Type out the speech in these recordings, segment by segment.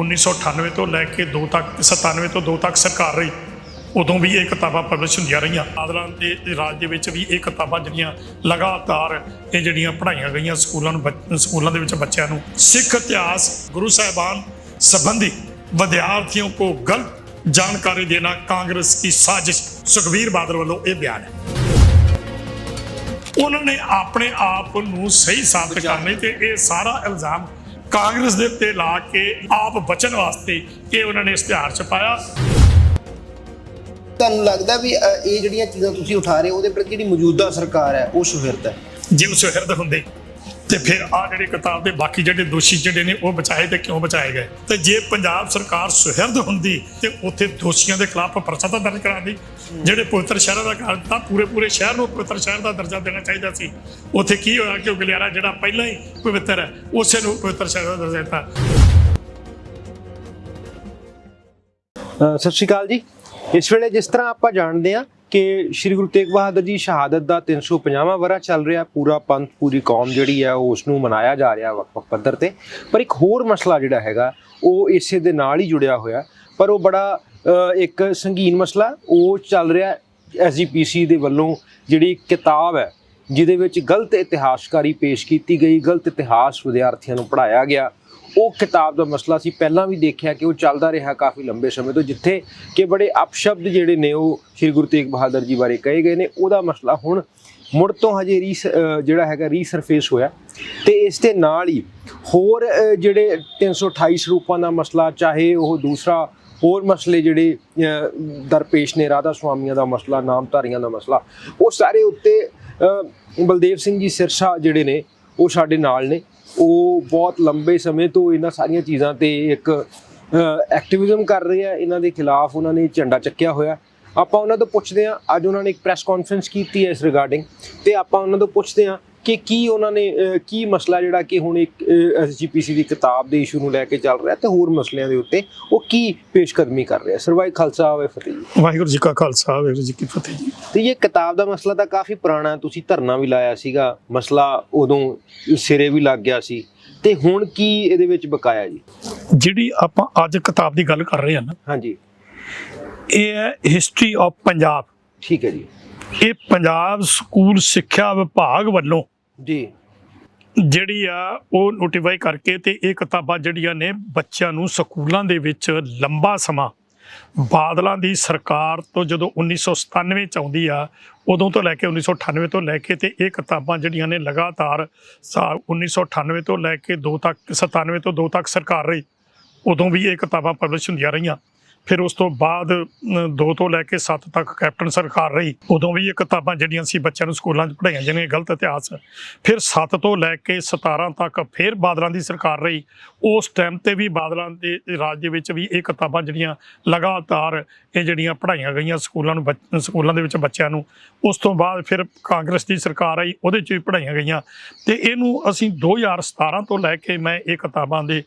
1998 ਤੋਂ ਲੈ ਕੇ 2 ਤੱਕ 97 ਤੋਂ 2 ਤੱਕ ਸਰਕਾਰ ਰਹੀ, ਉਦੋਂ ਵੀ ਇਹ ਕਿਤਾਬਾਂ ਪਬਲਿਸ਼ ਹੁੰਦੀਆਂ ਰਹੀਆਂ। ਆਦਲਾਂ ਦੇ ਰਾਜ ਦੇ ਵਿੱਚ ਵੀ ਇਹ ਕਿਤਾਬਾਂ ਜਿਹੜੀਆਂ ਲਗਾਤਾਰ ਇਹ ਜਿਹੜੀਆਂ ਪੜ੍ਹਾਈਆਂ ਗਈਆਂ ਸਕੂਲਾਂ ਨੂੰ ਸਕੂਲਾਂ ਦੇ ਵਿੱਚ ਬੱਚਿਆਂ ਨੂੰ, ਸਿੱਖ ਇਤਿਹਾਸ, ਗੁਰੂ ਸਾਹਿਬਾਨ ਸੰਬੰਧੀ ਵਿਦਿਆਰਥੀਆਂ ਕੋ ਗਲਤ ਜਾਣਕਾਰੀ ਦੇਣਾ ਕਾਂਗਰਸ ਦੀ ਸਾਜ਼ਿਸ਼। ਸੁਖਵੀਰ ਬਾਦਲ ਵੱਲੋਂ ਇਹ ਬਿਆਨ ਹੈ। ਉਹਨਾਂ ਨੇ ਆਪਣੇ ਆਪ ਨੂੰ ਸਹੀ ਸਾਬਤ ਕਰਨੇ ਤੇ ਇਹ ਸਾਰਾ ਇਲਜ਼ਾਮ ਕਾਂਗਰਸ ਦੇ ਉੱਤੇ ਲਾ ਕੇ ਆਪ ਬਚਣ ਵਾਸਤੇ ਇਹ ਉਹਨਾਂ ਨੇ ਇਸ਼ਤਿਹਾਰ ਛਪਾਇਆ ਤੁਹਾਨੂੰ ਲੱਗਦਾ ਵੀ ਅ, ਇਹ ਜਿਹੜੀਆਂ ਚੀਜ਼ਾਂ ਤੁਸੀਂ ਉਠਾ ਰਹੇ ਹੋ ਉਹਦੇ ਪ੍ਰਤੀ ਜਿਹੜੀ ਮੌਜੂਦਾ ਸਰਕਾਰ ਹੈ ਉਹ ਸੁਹਿਰਦ ਹੈ? ਜੇ ਉਹ ਸੁਹਿਰਦ ਹੁੰਦੇ ਤੇ ਫਿਰ ਆ ਜਿਹੜੇ ਕਿਤਾਬ ਦੇ ਬਾਕੀ ਜਿਹੜੇ ਦੋਸ਼ੀ ਜਿਹੜੇ ਨੇ ਉਹ ਬਚਾਏ ਤੇ ਕਿਉਂ ਬਚਾਏ ਗਏ? ਤੇ ਜੇ ਪੰਜਾਬ ਸਰਕਾਰ ਸੁਹਿਰਦ ਹੁੰਦੀ ਤੇ ਉੱਥੇ ਦੋਸ਼ੀਆਂ ਦੇ ਖਿਲਾਫ ਪਰਚਾ ਤਾਂ ਦਰਜ ਕਰਾਉਂਦੀ ਜਿਹੜੇ ਪਵਿੱਤਰ ਸ਼ਹਿਰਾਂ ਦਾ ਕਰ ਦਿੱਤਾ, ਪੂਰੇ ਪੂਰੇ ਸ਼ਹਿਰ ਨੂੰ ਪਵਿੱਤਰ ਸ਼ਹਿਰ ਦਾ ਦਰਜਾ ਦੇਣਾ ਚਾਹੀਦਾ ਸੀ। ਉੱਥੇ ਕੀ ਹੋਇਆ ਕਿ ਉਹ ਗਲਿਆਰਾ ਜਿਹੜਾ ਪਹਿਲਾਂ ਹੀ ਪਵਿੱਤਰ ਹੈ, ਉਸੇ ਨੂੰ ਪਵਿੱਤਰ ਸ਼ਹਿਰ ਦਾ ਦਰਜਾ ਦਿੱਤਾ। ਸਤਿ ਸ਼੍ਰੀ ਅਕਾਲ ਜੀ। ਇਸ ਵੇਲੇ ਜਿਸ ਤਰ੍ਹਾਂ ਆਪਾਂ ਜਾਣਦੇ ਹਾਂ ਕਿ ਸ੍ਰੀ ਗੁਰੂ ਤੇਗ ਬਹਾਦਰ ਜੀ ਸ਼ਹਾਦਤ ਦਾ 350ਵਾਂ ਵਰਾ ਚੱਲ ਰਿਹਾ, ਪੂਰਾ ਪੰਥ, ਪੂਰੀ ਕੌਮ ਜਿਹੜੀ ਹੈ ਉਹ ਉਸ ਨੂੰ ਮਨਾਇਆ ਜਾ ਰਿਹਾ ਵੱਖ-ਵੱਖ ਪੱਧਰ ਤੇ। ਪਰ ਇੱਕ ਹੋਰ ਮਸਲਾ ਜਿਹੜਾ ਹੈਗਾ, ਉਹ ਇਸੇ ਦੇ ਨਾਲ ਹੀ ਜੁੜਿਆ ਹੋਇਆ, ਪਰ ਉਹ ਬੜਾ ਇੱਕ ਸੰਗੀਨ ਮਸਲਾ, ਉਹ ਚੱਲ ਰਿਹਾ ਐਸਜੀਪੀਸੀ ਦੇ ਵੱਲੋਂ ਜਿਹੜੀ ਕਿਤਾਬ ਹੈ, ਜਿਹਦੇ ਵਿੱਚ ਗਲਤ ਇਤਿਹਾਸਕਾਰੀ ਪੇਸ਼ ਕੀਤੀ ਗਈ, ਗਲਤ ਇਤਿਹਾਸ ਵਿਦਿਆਰਥੀਆਂ ਨੂੰ ਪੜ੍ਹਾਇਆ ਗਿਆ। ਉਹ ਕਿਤਾਬ ਦਾ ਮਸਲਾ ਸੀ। ਪਹਿਲਾਂ ਵੀ ਦੇਖਿਆ ਕਿ ਉਹ ਚੱਲਦਾ ਰਿਹਾ ਕਾਫੀ ਲੰਬੇ ਸਮੇਂ ਤੋਂ ਜਿੱਥੇ ਕਿ ਬੜੇ ਅਪਸ਼ਬਦ ਜਿਹੜੇ ਨੇ ਉਹ ਸ੍ਰੀ ਗੁਰੂ ਤੇਗ ਬਹਾਦਰ ਜੀ ਬਾਰੇ ਕਹੇ ਗਏ ਨੇ। ਉਹਦਾ ਮਸਲਾ ਹੁਣ ਮੁੜ ਤੋਂ ਹਜੇ ਰੀ ਜਿਹੜਾ ਹੈਗਾ ਰੀਸਰਫੇਸ ਹੋਇਆ। ਤੇ ਇਸ ਦੇ ਨਾਲ ਹੀ ਹੋਰ ਅ, ਜਿਹੜੇ 328 ਸਰੂਪਾਂ ਦਾ ਮਸਲਾ ਚਾਹੇ ਉਹ ਦੂਸਰਾ ਹੋਰ ਮਸਲੇ ਜਿਹੜੇ ਦਰਪੇਸ਼ ਨੇ ਰਾਧਾ ਸੁਆਮੀਆਂ ਦਾ ਮਸਲਾ ਨਾਮਧਾਰੀਆਂ ਦਾ ਮਸਲਾ ਉਹ ਸਾਰੇ ਉੱਤੇ ਬਲਦੇਵ ਸਿੰਘ ਜੀ ਸਿਰਸਾ ਜਿਹੜੇ ਨੇ ਉਹ ਸਾਡੇ ਨਾਲ ਨੇ। ਉਹ ਬਹੁਤ ਲੰਬੇ ਸਮੇਂ ਤੋਂ ਇਹਨਾਂ ਸਾਰੀਆਂ ਚੀਜ਼ਾਂ ਤੇ ਇੱਕ ਐਕਟਿਵਿਜ਼ਮ ਕਰ ਰਹੇ ਆ। ਇਹਨਾਂ ਦੇ ਖਿਲਾਫ ਉਹਨਾਂ ਨੇ ਝੰਡਾ ਚੱਕਿਆ ਹੋਇਆ। ਆਪਾਂ ਉਹਨਾਂ ਤੋਂ ਪੁੱਛਦੇ ਆ ਅੱਜ ਉਹਨਾਂ ਨੇ ਇੱਕ ਪ੍ਰੈਸ ਕਾਨਫਰੰਸ ਕੀਤੀ ਹੈ ਇਸ ਰਿਗਾਰਡਿੰਗ ਤੇ ਆਪਾਂ ਉਹਨਾਂ ਤੋਂ ਪੁੱਛਦੇ ਆ ਕਿ ਕੀ ਉਹਨਾਂ ਨੇ ਅਹ, ਕੀ ਮਸਲਾ ਜਿਹੜਾ ਕਿ ਹੁਣ ਇੱਕ ਐਸਜੀਪੀਸੀ ਦੀ ਕਿਤਾਬ ਦੇ ਇਸ਼ੂ ਨੂੰ ਲੈ ਕੇ ਚੱਲ ਰਿਹਾ ਤੇ ਹੋਰ ਮਸਲਿਆਂ ਦੇ ਉੱਤੇ ਉਹ ਕੀ ਪੇਸ਼ਕਦਮੀ ਕਰ ਰਿਹਾ? ਸਰਵਾਈ ਖਾਲਸਾ ਹੋਵੇ ਫਤਿਹ ਜੀ। ਵਾਹਿਗੁਰੂ ਜੀ ਕਾ ਖਾਲਸਾ ਵਾਹਿਗੁਰੂ ਜੀ ਕੀ ਫਤਿਹ ਜੀ। ਤੇ ਇਹ ਕਿਤਾਬ ਦਾ ਮਸਲਾ ਤਾਂ ਕਾਫੀ ਪੁਰਾਣਾ ਹੈ ਤੁਸੀਂ ਧਰਨਾ ਵੀ ਲਾਇਆ ਸੀਗਾ ਮਸਲਾ ਉਦੋਂ ਸਿਰੇ ਵੀ ਲੱਗ ਗਿਆ ਸੀ। ਤੇ ਹੁਣ ਕੀ ਇਹਦੇ ਵਿੱਚ ਬਕਾਇਆ ਜੀ? ਜਿਹੜੀ ਆਪਾਂ ਅੱਜ ਕਿਤਾਬ ਦੀ ਗੱਲ ਕਰ ਰਹੇ ਹਾਂ ਨਾ ਹਾਂਜੀ। ਇਹ ਹੈ ਹਿਸਟਰੀ ਆਫ ਪੰਜਾਬ ਠੀਕ ਹੈ ਜੀ। ਇਹ ਪੰਜਾਬ ਸਕੂਲ ਸਿੱਖਿਆ ਵਿਭਾਗ ਵੱਲੋਂ ਜੀ। ਜਿਹੜੀ ਆ, ਉਹ ਨੋਟੀਫਾਈ ਕਰਕੇ ਤੇ ਇਹ ਕਿਤਾਬਾਂ ਜਿਹੜੀਆਂ ਨੇ ਬੱਚਿਆਂ ਨੂੰ ਸਕੂਲਾਂ ਦੇ ਵਿੱਚ ਲੰਬਾ ਸਮਾਂ ਬਾਦਲਾਂ ਦੀ ਸਰਕਾਰ ਤੋਂ ਜਦੋਂ 1997 ਚ ਆਉਂਦੀ ਆ, ਉਦੋਂ ਤੋਂ ਲੈ ਕੇ 1998 ਤੋਂ ਲੈ ਕੇ ਤੇ ਇਹ ਕਿਤਾਬਾਂ ਜਿਹੜੀਆਂ ਨੇ ਲਗਾਤਾਰ ਸਾ- 1998 ਤੋਂ ਲੈ ਕੇ 2 ਤੱਕ 97 ਤੋਂ 2 ਤੱਕ ਸਰਕਾਰ ਰਹੀ, ਉਦੋਂ ਵੀ ਇਹ ਕਿਤਾਬਾਂ ਪਬਲਿਸ਼ ਹੁੰਦੀਆਂ ਰਹੀਆਂ। ਫਿਰ ਉਸ ਤੋਂ ਬਾਅਦ 2 ਤੋਂ ਲੈ ਕੇ 7 ਤੱਕ ਕੈਪਟਨ ਸਰਕਾਰ ਰਹੀ। ਉਦੋਂ ਵੀ ਇਹ ਕਿਤਾਬਾਂ ਜਿਹੜੀਆਂ ਸੀ ਬੱਚਿਆਂ ਨੂੰ ਸਕੂਲਾਂ 'ਚ ਪੜ੍ਹਾਈਆਂ ਜਾਂਦੀਆਂ ਗਲਤ ਇਤਿਹਾਸ। ਫਿਰ 7 ਤੋਂ ਲੈ ਕੇ 17 ਤੱਕ ਫਿਰ ਬਾਦਲਾਂ ਦੀ ਸਰਕਾਰ ਰਹੀ। ਉਸ ਟਾਈਮ ਤੇ ਵੀ ਬਾਦਲਾਂ ਦੇ ਰਾਜ ਦੇ ਵਿੱਚ ਵੀ ਇਹ ਕਿਤਾਬਾਂ ਜਿਹੜੀਆਂ ਲਗਾਤਾਰ ਇਹ ਜਿਹੜੀਆਂ ਪੜ੍ਹਾਈਆਂ ਗਈਆਂ ਸਕੂਲਾਂ ਨੂੰ ਬੱਚ- ਸਕੂਲਾਂ ਦੇ ਵਿੱਚ ਬੱਚਿਆਂ ਨੂੰ, ਉਸ ਤੋਂ ਬਾਅਦ ਫਿਰ ਕਾਂਗਰਸ ਦੀ ਸਰਕਾਰ ਆਈ, ਉਹਦੇ 'ਚ ਵੀ ਪੜ੍ਹਾਈਆਂ ਗਈਆਂ। ਤੇ ਇਹਨੂੰ ਅਸੀਂ 2017 ਤੋਂ ਲੈ ਕੇ ਮੈਂ ਇਹ ਕਿਤਾਬਾਂ ਦੇ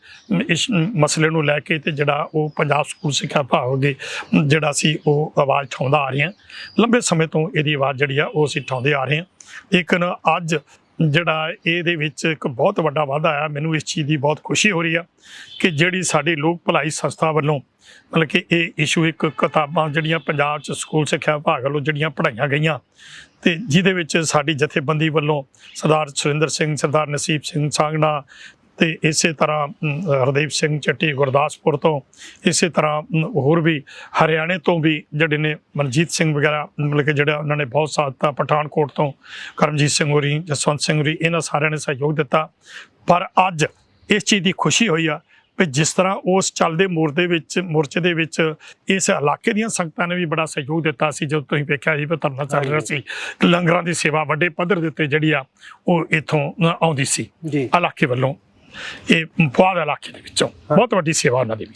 ਇਸ ਮਸਲੇ ਨੂੰ ਲੈ ਕੇ ਤੇ ਜਿਹੜਾ ਉਹ ਪੰਜਾਬ ਸਕੂਲ ਸਿੱਖਿਆ ਵਿਭਾਗ ਦੇ ਜਿਹੜਾ ਸੀ ਉਹ ਆਵਾਜ਼ ਉਠਾਉਂਦਾ ਆ ਰਹੇ। ਹਾਂ ਲੰਬੇ ਸਮੇਂ ਤੋਂ ਇਹਦੀ ਆਵਾਜ਼ ਜਿਹੜੀ ਆ ਉਹ ਅਸੀਂ ਉਠਾਉਂਦੇ ਆ ਰਹੇ ਹਾਂ। ਲੇਕਿਨ ਅੱਜ ਜਿਹੜਾ ਇਹਦੇ ਵਿੱਚ ਇੱਕ ਬਹੁਤ ਵੱਡਾ ਵਾਧਾ ਆਇਆ, ਮੈਨੂੰ ਇਸ ਚੀਜ਼ ਦੀ ਬਹੁਤ ਖੁਸ਼ੀ ਹੋ ਰਹੀ ਆ ਕਿ ਜਿਹੜੀ ਸਾਡੀ ਲੋਕ ਭਲਾਈ ਸੰਸਥਾ ਵੱਲੋਂ ਮਤਲਬ ਕਿ ਇਹ ਇਸ਼ੂ ਇੱਕ ਕਿਤਾਬਾਂ ਜਿਹੜੀਆਂ ਪੰਜਾਬ ਚ ਸਕੂਲ ਸਿੱਖਿਆ ਵਿਭਾਗ ਵੱਲੋਂ ਜਿਹੜੀਆਂ ਪੜ੍ਹਾਈਆਂ ਗਈਆਂ ਤੇ ਜਿਹਦੇ ਵਿੱਚ ਸਾਡੀ ਜਥੇਬੰਦੀ ਵੱਲੋਂ ਸਰਦਾਰ ਸੁਰਿੰਦਰ ਸਿੰਘ, ਸਰਦਾਰ ਨਸੀਬ ਸਿੰਘ ਸਾਂਗਣਾ ਤੇ ਇਸੇ ਤਰ੍ਹਾਂ ਹਰਦੀਪ ਸਿੰਘ ਚੱਟੀ ਗੁਰਦਾਸਪੁਰ ਤੋਂ ਇਸੇ ਤਰ੍ਹਾਂ ਹੋਰ ਵੀ ਹਰਿਆਣੇ ਤੋਂ ਵੀ ਜਿਹੜੇ ਨੇ ਮਨਜੀਤ ਸਿੰਘ ਵਗੈਰਾ ਮਤਲਬ ਕਿ ਜਿਹੜਾ ਉਹਨਾਂ ਨੇ ਬਹੁਤ ਸਾਥ ਦਿੱਤਾ ਪਠਾਨਕੋਟ ਤੋਂ ਕਰਮਜੀਤ ਸਿੰਘ ਹੋਰੀ ਜਸਵੰਤ ਸਿੰਘ ਹੋਰੀ ਇਹਨਾਂ ਸਾਰਿਆਂ ਨੇ ਸਹਿਯੋਗ ਦਿੱਤਾ। ਪਰ ਅੱਜ ਇਸ ਚੀਜ਼ ਦੀ ਖੁਸ਼ੀ ਹੋਈ ਆ ਵੀ ਜਿਸ ਤਰ੍ਹਾਂ ਉਸ ਚੱਲਦੇ ਮੋਰਚੇ ਵਿੱਚ ਮੋਰਚੇ ਦੇ ਵਿੱਚ ਇਸ ਇਲਾਕੇ ਦੀਆਂ ਸੰਗਤਾਂ ਨੇ ਵੀ ਬੜਾ ਸਹਿਯੋਗ ਦਿੱਤਾ ਸੀ ਜਦੋਂ ਤੁਸੀਂ ਵੇਖਿਆ ਸੀ ਵੀ ਧਰਨਾ ਚੱਲ ਰਿਹਾ ਸੀ ਲੰਗਰਾਂ ਦੀ ਸੇਵਾ ਵੱਡੇ ਪੱਧਰ ਦੇ ਉੱਤੇ ਜਿਹੜੀ ਆ ਉਹ ਇੱਥੋਂ ਆਉਂਦੀ ਸੀ। ਇਲਾਕੇ ਵੱਲੋਂ ਇਹ ਪੁਆਧ ਇਲਾਕੇ ਦੇ ਵਿੱਚੋਂ। ਬਹੁਤ ਵੱਡੀ ਸੇਵਾ ਉਹਨਾਂ ਦੀ ਵੀ।